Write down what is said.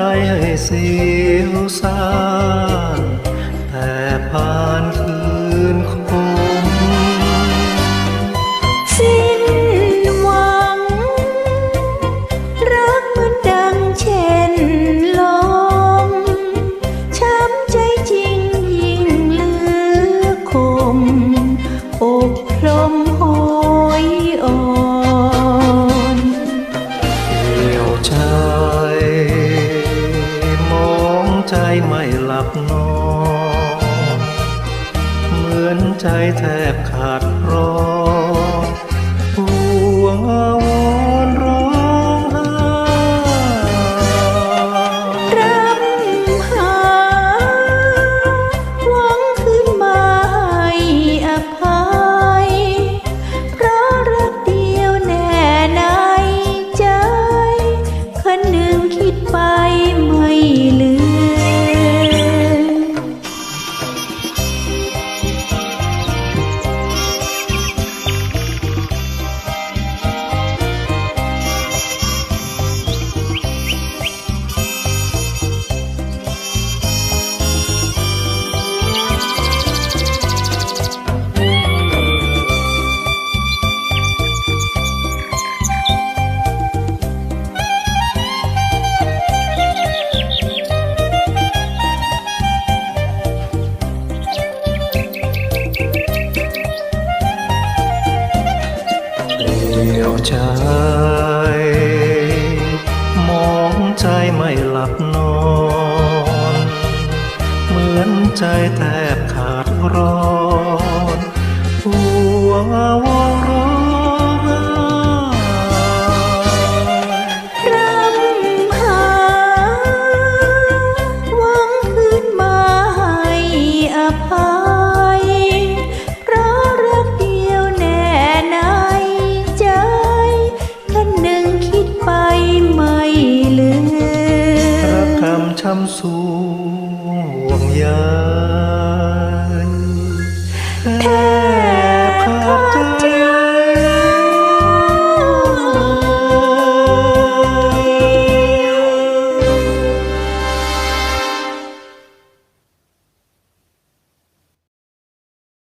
ใจให้เสียวซ่านแต่ผ่านคืนค ไม่หลับนอนเหมือนใจแทบขาดร้องห่วง ดียวใจ มองใจไม่หลับนอน เหมือนใจแทบขาดร้อนหัว I'm so.